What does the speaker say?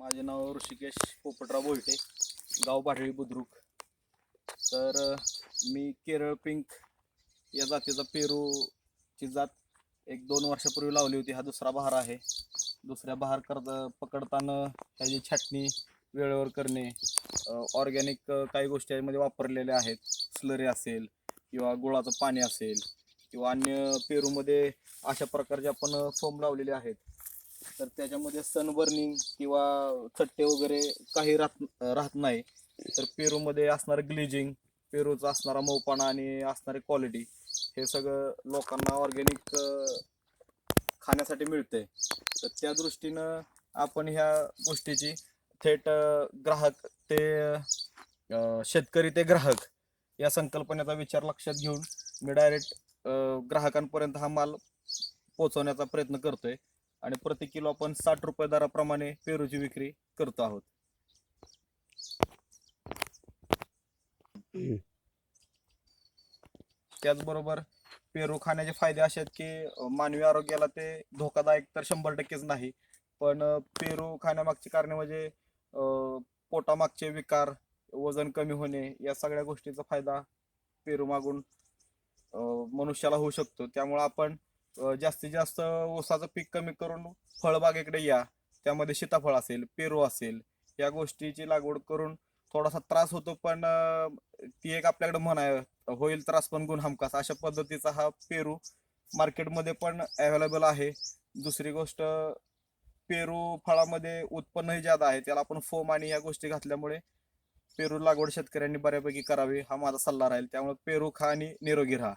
माझे नाव ऋषिकेश पोपटराव बोलटे गाव पाटळी बुद्रुक. तर मी केरळ पिंक या जातीचा पेरूची जात एक दोन वर्षापूर्वी लावली होती. हा दुसरा बहार आहे. दुसऱ्या बहार करत पकडताना त्याची छाटणी वेळेवर करणे ऑर्गॅनिक काही गोष्टी यामध्ये वापरलेल्या आहेत. स्लरी असेल किंवा गुळाचं पाणी असेल किंवा अन्य पेरूमध्ये अशा प्रकारचे आपण फोम लावलेले आहेत. तर त्याच्यामध्ये सनबर्निंग किंवा चट्टे वगैरे काही राहत राहत नाही. तर पेरूमध्ये असणारं ग्लिजिंग पेरूचा असणारा मऊपणा आणि असणारी क्वालिटी हे सगळं लोकांना ऑर्गॅनिक खाण्यासाठी मिळते तर त्या दृष्टीनं आपण ह्या गोष्टीची थेट ग्राहक ते शेतकरी ते ग्राहक या संकल्पनेचा विचार लक्षात घेऊन मी डायरेक्ट ग्राहकांपर्यंत हा माल पोचवण्याचा प्रयत्न करतोय. आणि प्रति किलो आपण साठ रुपये दराप्रमाणे पेरूची विक्री करतो आहोत. त्याचबरोबर पेरू खाण्याचे फायदे असे आहेत की मानवी आरोग्याला ते धोकादायक तर शंभर टक्केच नाही पण पेरू खाण्यामागची कारणे म्हणजे अ, पोटामागचे विकार वजन कमी होणे या सगळ्या गोष्टीचा फायदा पेरू मागून मनुष्याला होऊ शकतो. त्यामुळे आपण जास्तीत जास्त ऊसाचं पीक कमी करून फळबागेकडे या. त्यामध्ये सीताफळ असेल पेरू असेल या गोष्टीची लागवड करून थोडासा त्रास होतो पण ती एक आपल्याकडे म्हण आहे होईल त्रास पण गुण हमखास अशा पद्धतीचा हा पेरू मार्केटमध्ये पण अवेलेबल आहे. दुसरी गोष्ट पेरू फळामध्ये उत्पन्नही ज्यादा आहे त्याला आपण फोम आणि या गोष्टी घातल्यामुळे पेरू लागवड शेतकऱ्यांनी बऱ्यापैकी करावी हा माझा सल्ला राहील. त्यामुळे पेरू खा आणि निरोगी राहा.